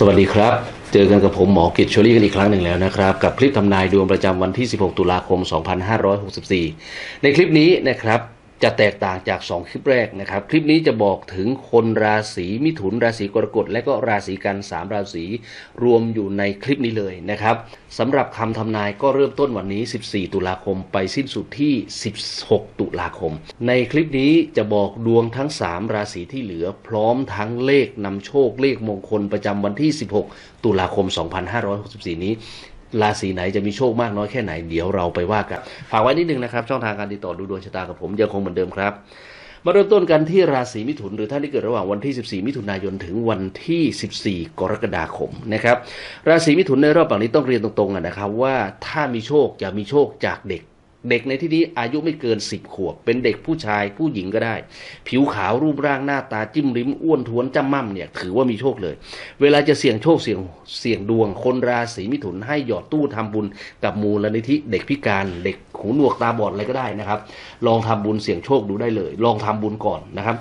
สวัสดีครับ เจอกันกับผมหมอกิตชลี่กันอีกครั้งหนึ่งแล้วนะครับ กับคลิปทำนายดวงประจำวันที่ 16 ตุลาคม 2564 ในคลิปนี้นะครับ จะแตกต่างจาก2คลิปแรกนะครับ คลิปนี้จะบอกถึงคนราศีมิถุน ราศีกรกฎ และก็ราศีกัน3ราศีรวมอยู่ในคลิปนี้เลยนะครับสำหรับคำทำนายก็เริ่มต้นวันนี้ 14 ตุลาคมไปสิ้นสุดที่ 16 ตุลาคม ในคลิปนี้จะบอกดวงทั้ง 3 ราศีที่เหลือ พร้อมทั้งเลขนำโชคเลขมงคลประจำวันที่ 16 ตุลาคม 2564 นี้ ราศีไหนจะมีโชคมากน้อยแค่ไหนเดี๋ยวเราไปว่ากันฝากไว้นิดนึงนะครับ ช่องทางการติดต่อดูดวงชะตากับผมยังคงเหมือนเดิมครับ มาเริ่มต้นกันที่ราศีมิถุน หรือท่านที่เกิดระหว่างวันที่ 14 มิถุนายนถึงวันที่ 14 กรกฎาคมนะครับราศีมิถุนในรอบปังนี้ต้องเรียนตรงๆนะครับว่าถ้ามีโชคจะมีโชคจากเด็ก เด็กในที่นี้อายุไม่เกินสิบขวบ เป็นเด็กผู้ชายผู้หญิงก็ได้ ผิวขาวรูปร่างหน้าตาจิ้มริมอ้วนท้วนจ้ำม่ำเนี่ยถือว่ามีโชคเลย เวลาจะเสี่ยงโชคเสี่ยงเสี่ยงดวง คนราศีมิถุนให้หยอดตู้ทำบุญกับมูลนิธิเด็กพิการ เด็กหูหนวกตาบอดอะไรก็ได้นะครับ ลองทำบุญเสี่ยงโชคดูได้เลย ลองทำบุญก่อนนะครับ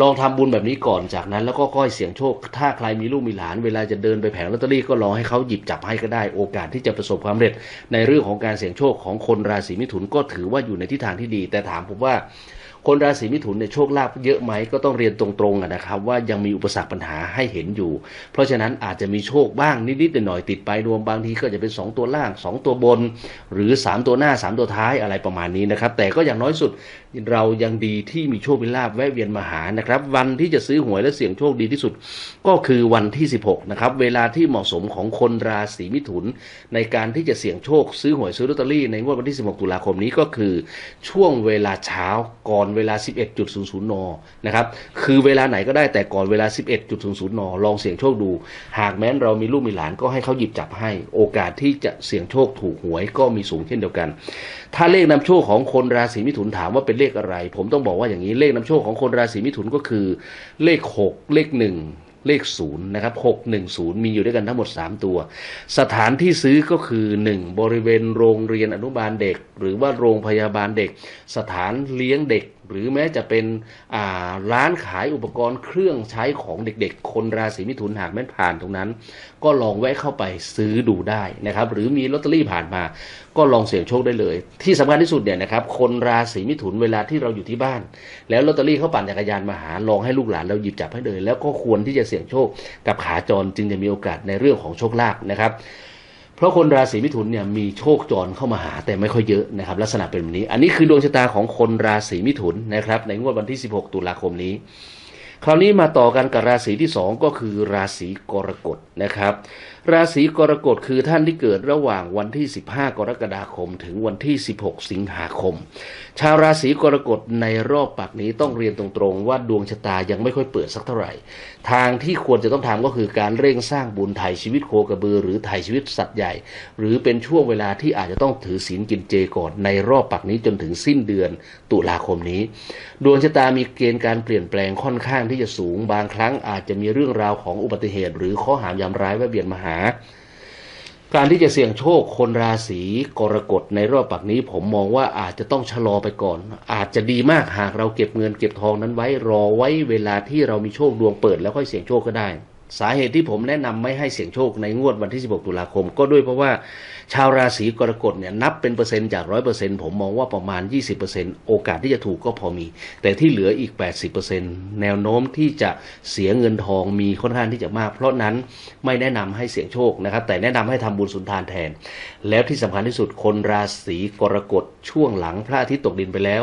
ลองทำบุญแบบนี้ก่อนจากนั้น แล้วก็ก้อยเสี่ยงโชค ถ้าใครมีลูกมีหลาน เวลาจะเดินไปแผงลอตเตอรี่ก็ลองให้เขาหยิบจับให้ก็ได้ โอกาสที่จะประสบความสำเร็จ ในเรื่องของการเสี่ยงโชคของคนราศีมิถุนก็ถือว่าอยู่ในทิศทางที่ดี แต่ถามผมว่าคนราศีมิถุนเนี่ยโชคลาภเยอะไหมก็ต้องเรียนตรงๆนะครับว่ายังมีอุปสรรคปัญหาให้เห็นอยู่ เพราะฉะนั้นอาจจะมีโชคบ้างนิดๆหน่อยๆติดไปรวมบางทีก็จะเป็น 2 ตัวล่าง 2 ตัวบน หรือ 3 ตัวหน้า 3 ตัวท้ายอะไรประมาณนี้นะครับแต่ก็อย่างน้อยสุดเรายังดีที่มีโชคมีลาภแวะเวียนมาหานะครับ วันที่จะซื้อหวยและเสี่ยงโชคดีที่สุด ก็คือวันที่ 16 นะครับ เวลาที่เหมาะสมของคนราศีมิถุน ในการที่จะเสี่ยงโชคซื้อหวยซื้อลอตเตอรี่ในงวดวันที่ 16 ตุลาคมนี้ก็คือช่วงเวลาเช้าก่อนเวลา 11.00 น นะครับ คือเวลาไหนก็ได้แต่ก่อนเวลา 11.00 น ลองเสี่ยงโชคดู หากแม้นเรามีลูกมีหลานก็ให้เขาหยิบจับให้ โอกาสที่จะเสี่ยงโชคถูกหวยก็มีสูงเช่นเดียวกัน ถ้าเลขนำโชคของคนราศีมิถุนถามว่าเป็นเลขอะไร ผมต้องบอกว่าอย่างนี้เลขนำโชคของคนราศีมิถุนก็คือ เลข 6 เลข 1 เลขศูนย์นะครับหกหนึ่งศูนย์มีอยู่ด้วยกันทั้งหมด 3 ตัว สถานที่ซื้อก็คือ 1 บริเวณโรงเรียนอนุบาลเด็ก หรือว่าโรงพยาบาลเด็ก สถานเลี้ยงเด็ก หรือแม้จะเป็นร้านขายอุปกรณ์เครื่องใช้ของเด็กๆ คนราศีมิถุนหากแม้นผ่านตรงนั้น ก็ลองแวะเข้าไปซื้อดูได้นะครับ หรือมีลอตเตอรี่ผ่านมา ก็ลองเสี่ยงโชคได้เลย ที่สำคัญที่สุดเนี่ยนะครับ คนราศีมิถุนเวลาที่เราอยู่ที่บ้าน แล้วลอตเตอรี่เขาปั่นจักรยานมาหาลองให้ลูกหลานเราหยิบจับให้เลย แล้วก็ควรที่จะเสี่ยงโชคกับขาจรจึงจะมีโอกาสในเรื่องของโชคลาภนะครับ เพราะคนราศีมิถุนเนี่ยมีโชคจรเข้ามาหาแต่ไม่ค่อยเยอะนะครับ ลักษณะเป็นแบบนี้ อันนี้คือดวงชะตาของคนราศีมิถุนนะครับ ในงวดวันที่ 16 ตุลาคมนี้ คราวนี้มาต่อกันกับราศีที่ 2 ก็คือราศีกรกฎนะครับ ราศีกรกฎคือท่านที่เกิดระหว่างวันที่ 15 กรกฎาคม ถึงวันที่ 16 สิงหาคม ชาวราศีกรกฎในรอบปักนี้ต้องเรียนตรงๆ ว่าดวงชะตายังไม่ค่อยเปิดสักเท่าไหร่ ทางที่ควรจะต้องทำก็คือการเร่งสร้างบุญไถ่ชีวิตโคกระบือ หรือไถ่ชีวิตสัตว์ใหญ่ หรือเป็นช่วงเวลาที่อาจจะต้องถือศีลกินเจก่อนในรอบปักนี้จนถึงสิ้นเดือนตุลาคมนี้ ดวงชะตามีเกณฑ์การเปลี่ยนแปลงค่อนข้างที่จะสูง บางครั้งอาจจะมีเรื่องราวของอุบัติเหตุ หรือข้อหามยามร้ายแวะเวียนมาหาการที่จะเสี่ยงโชคคนราศีกรกฎในรอบปักนี้ ผมมองว่าอาจจะต้องชะลอไปก่อน อาจจะดีมากหากเราเก็บเงินเก็บทองนั้นไว้รอไว้เวลาที่เรามีโชคดวงเปิดแล้วค่อยเสี่ยงโชคก็ได้ สาเหตุที่ผมแนะนำไม่ให้เสี่ยงโชคในงวดวันที่ 16 ตุลาคม ก็ด้วยเพราะว่าชาวราศีกรกฎเนี่ยนับเป็นเปอร์เซ็นต์จาก 100%ผมมองว่าประมาณ 20%โอกาสที่จะถูกก็พอมี แต่ที่เหลืออีก 80%แนวโน้มที่จะเสียเงินทองมีค่อนข้างที่จะมาก เพราะนั้นไม่แนะนำให้เสี่ยงโชคนะครับ แต่แนะนำให้ทำบุญสุนทานแทน แล้วที่สำคัญที่สุดคนราศีกรกฎช่วงหลังพระอาทิตย์ตกดินไปแล้ว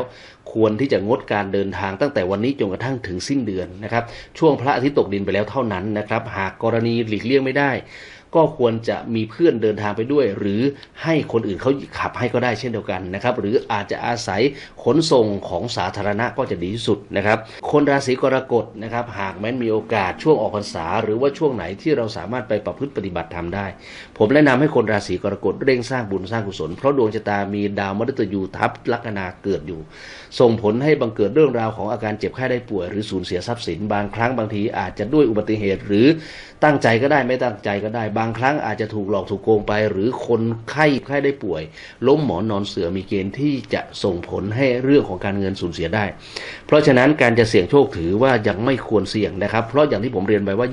ควรที่จะงดการเดินทางตั้งแต่วันนี้จนกระทั่งถึงสิ้นเดือนนะครับ ช่วงพระอาทิตย์ตกดินไปแล้วเท่านั้นนะครับ หากกรณีหลีกเลี่ยงไม่ได้ ก็ควรจะมีเพื่อนเดินทางไปด้วย หรือให้คนอื่นเขาขับให้ก็ได้เช่นเดียวกันนะครับหรืออาจจะอาศัยขนส่งของสาธารณะก็จะดีที่สุดนะครับคนราศีกรกฎนะครับหากแม้นมีโอกาสช่วงออกพรรษา หรือว่าช่วงไหนที่เราสามารถไปประพฤติปฏิบัติธรรมได้ ผมแนะนำให้คนราศีกรกฎเร่งสร้างบุญสร้างกุศล เพราะดวงชะตามีดาวมฤตยูทับลัคนาเกิดอยู่ ส่งผลให้บังเกิดเรื่องราวของอาการเจ็บไข้ได้ป่วย หรือสูญเสียทรัพย์สินบางครั้งบางทีอาจจะด้วยอุบัติเหตุหรือ ตั้งใจก็ได้ไม่ตั้งใจก็ได้ บางครั้งอาจจะถูกหลอกถูกโกงไป หรือคนไข้ไข้ได้ป่วย ล้มหมอนนอนเสือมีเกณฑ์ที่จะส่งผลให้เรื่องของการเงินสูญเสียได้ เพราะฉะนั้นการจะเสี่ยงโชคถือว่ายังไม่ควรเสี่ยงนะครับ เพราะอย่างที่ผมเรียนไปว่า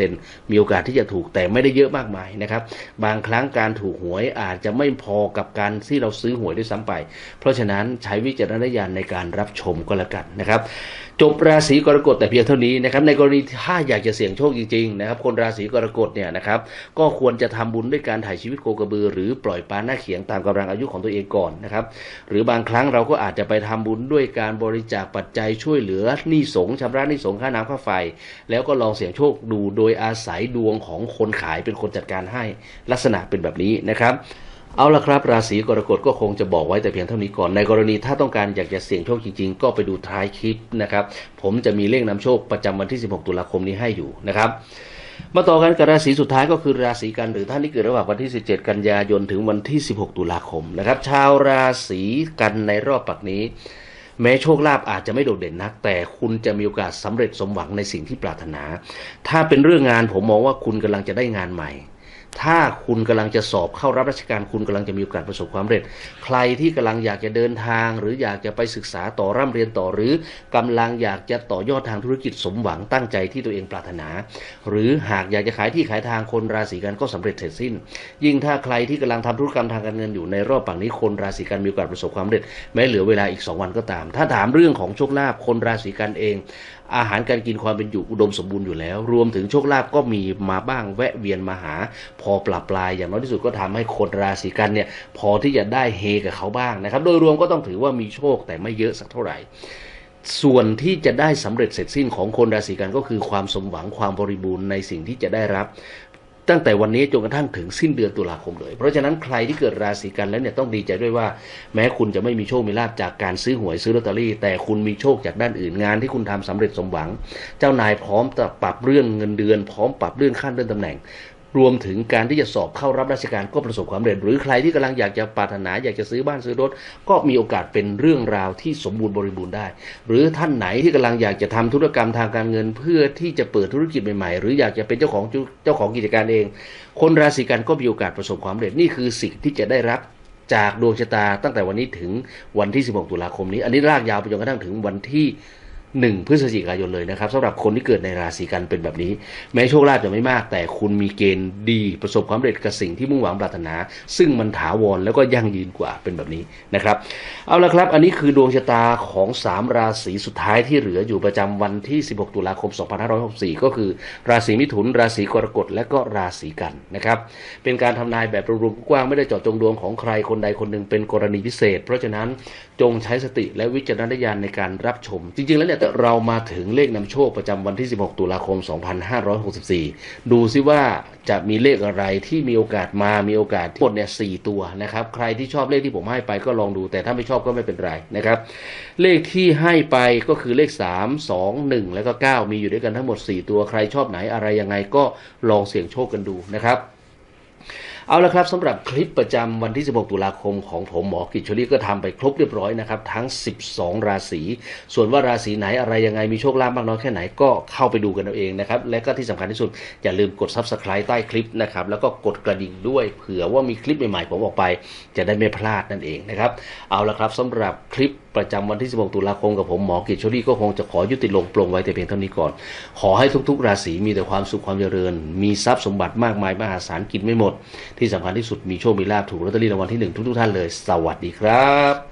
20%มีโอกาสที่จะถูกแต่ไม่ได้เยอะมากมายนะครับ บางครั้งการถูกหวยอาจจะไม่พอกับการที่เราซื้อหวยด้วยซ้ำไป เพราะฉะนั้นใช้วิจารณญาณในการรับชมก็แล้วกันนะครับ จบราศีกรกฎแต่เพียงเท่านี้นะครับในกรณีถ้าอยากจะเสี่ยงโชคจริงๆนะครับคนราศีกรกฎเนี่ยนะครับก็ควรจะทำบุญด้วยการถ่ายชีวิตโคกระบือ หรือปล่อยปลาหน้าเขียงตามกำลังอายุของตัวเองก่อนนะครับหรือบางครั้งเราก็อาจจะไปทำบุญด้วยการบริจาคปัจจัยช่วยเหลือหนี้สงฆ์ชำระหนี้สงฆ์ค่าน้ำค่าไฟ แล้วก็ลองเสี่ยงโชคดูโดยอาศัยดวงของคนขายเป็นคนจัดการให้ลักษณะเป็นแบบนี้นะครับ เอาละครับ ราศีกรกฎก็คงจะบอกไว้แต่เพียงเท่านี้ก่อนในกรณีถ้าต้องการอยากจะเสี่ยงโชคจริง ๆ ก็ไปดูท้ายคลิปนะครับ ผมจะมีเลขนำโชคประจำวันที่ 16 ตุลาคมนี้ให้อยู่นะครับมาต่อกันกับราศีสุดท้ายก็คือราศีกันหรือท่านที่เกิดระหว่างวันที่ 17 กันยายนถึงวันที่ 16 ตุลาคมนะครับ ชาวราศีกันในรอบปักนี้ แม้โชคลาภอาจจะไม่โดดเด่นนัก แต่คุณจะมีโอกาสสำเร็จสมหวังในสิ่งที่ปรารถนา ถ้าเป็นเรื่องงานผมมองว่าคุณกำลังจะได้งานใหม่ ถ้าคุณกำลังจะสอบเข้ารับราชการคุณกำลังจะมีโอกาสประสบความสำเร็จ ใครที่กำลังอยากจะเดินทาง หรืออยากจะไปศึกษาต่อร่ำเรียนต่อ หรือกำลังอยากจะต่อยอดทางธุรกิจสมหวังตั้งใจที่ตัวเองปรารถนา หรือหากอยากจะขายที่ขายทางคนราศีกันก็สำเร็จเสร็จสิ้น ยิ่งถ้าใครที่กำลังทำธุรกรรมทางการเงินอยู่ในรอบปังนี้คนราศีกันมีโอกาสประสบความสำเร็จแม้เหลือเวลาอีก 2 วันก็ตาม ถ้าถามเรื่องของโชคลาภคนราศีกันเอง อาหารการกินความเป็นอยู่อุดมสมบูรณ์อยู่แล้ว รวมถึงโชคลาภก็มีมาบ้างแวะเวียนมาหาพอปรับปลายอย่างน้อยที่สุดก็ทำให้คนราศีกันเนี่ยพอที่จะได้เฮกับเขาบ้างนะครับ โดยรวมก็ต้องถือว่ามีโชคแต่ไม่เยอะสักเท่าไหร่ส่วนที่จะได้สำเร็จเสร็จสิ้นของคนราศีกันก็คือความสมหวังความบริบูรณ์ในสิ่งที่จะได้รับ ตั้งแต่วันนี้จนกระทั่งถึงสิ้นเดือนตุลาคมเลย เพราะฉะนั้นใครที่เกิดราศีกันแล้วเนี่ยต้องดีใจด้วยว่า แม้คุณจะไม่มีโชคมีลาภจากการซื้อหวยซื้อลอตเตอรี่ แต่คุณมีโชคจากด้านอื่นงานที่คุณทำสำเร็จสมหวัง เจ้านายพร้อมจะปรับเรื่องเงินเดือน พร้อมปรับเรื่องขั้นเลื่อนตำแหน่ง รวมถึงการที่จะสอบเข้ารับราชการก็ประสบความสำเร็จ หรือใครที่กำลังอยากจะปรารถนาอยากจะซื้อบ้านซื้อรถ ก็มีโอกาสเป็นเรื่องราวที่สมบูรณ์บริบูรณ์ได้ หรือท่านไหนที่กำลังอยากจะทำธุรกรรมทางการเงิน เพื่อที่จะเปิดธุรกิจใหม่ๆ หรืออยากจะเป็นเจ้าของเจ้าของกิจการเอง คนราศีกันก็มีโอกาสประสบความสำเร็จนี่คือสิ่งที่จะได้รับจากดวงชะตาตั้งแต่วันนี้ถึงวันที่ 16 ตุลาคมนี้ อันนี้ลากยาวไปจนกระทั่งถึงวันที่ 1พฤศจิกายนเลยนะครับสำหรับคนที่เกิดในราศีกันเป็นแบบนี้ แม้โชคลาภจะไม่มาก แต่คุณมีเกณฑ์ดีประสบความสำเร็จกับสิ่งที่มุ่งหวังปรารถนา ซึ่งมันถาวรแล้วก็ยั่งยืนกว่าเป็นแบบนี้นะครับ เอาละครับ อันนี้คือดวงชะตาของ 3 ราศีสุดท้ายที่เหลืออยู่ประจำวันที่ 16 ตุลาคม 2564 ก็คือ ราศีมิถุน ราศีกรกฎและก็ราศีกันนะครับเป็นการทำนายแบบรวมๆกว้างไม่ได้เจาะจงดวงของใครคนใดคนหนึ่งเป็นกรณีพิเศษ เพราะฉะนั้นจงใช้สติและวิจารณญาณในการรับชม จริงๆแล้วเนี่ยเรามาถึงเลขนำโชคประจำวันที่ 16 ตุลาคม 2564 ดูซิว่าจะมีเลขอะไรที่มีโอกาสมามีโอกาสหมดเนี่ยสี่ตัวนะครับ ใครที่ชอบเลขที่ผมให้ไปก็ลองดู แต่ถ้าไม่ชอบก็ไม่เป็นไรนะครับ เลขที่ให้ไปก็คือเลข 3 2 1 แล้วก็ 9 มีอยู่ด้วยกันทั้งหมด 4 ตัว ใครชอบไหนอะไรยังไงก็ลองเสี่ยงโชคกันดูนะครับ เอาละครับสำหรับคลิปประจำวันที่ 16 ตุลาคมของผมหมอกิจชลีก็ทำไปครบเรียบร้อยนะครับ ทั้ง 12 ราศี ส่วนว่าราศีไหนอะไรยังไงมีโชคลาภมากน้อยแค่ไหนก็เข้าไปดูกันเอาเองนะครับ และก็ที่สำคัญที่สุด อย่าลืมกด Subscribe ใต้คลิปนะครับ แล้วก็กดกระดิ่งด้วยเผื่อว่ามีคลิปใหม่ๆผมออกไป จะได้ไม่พลาดนั่นเองนะครับ เอาละครับสำหรับคลิป ประจำวันที่ 16 ตุลาคมกับผมหมอกิจชลีก็คงจะขอยุติลงปลงไว้แต่เพียงเท่านี้ก่อน ขอให้ทุกๆ ราศีมีแต่ความสุขความเจริญ มีทรัพย์สมบัติมากมายมหาศาลกินไม่หมด ที่สำคัญที่สุดมีโชคมีลาภถูกลอตเตอรี่รางวัลที่ 1 ทุกๆท่านเลย สวัสดีครับ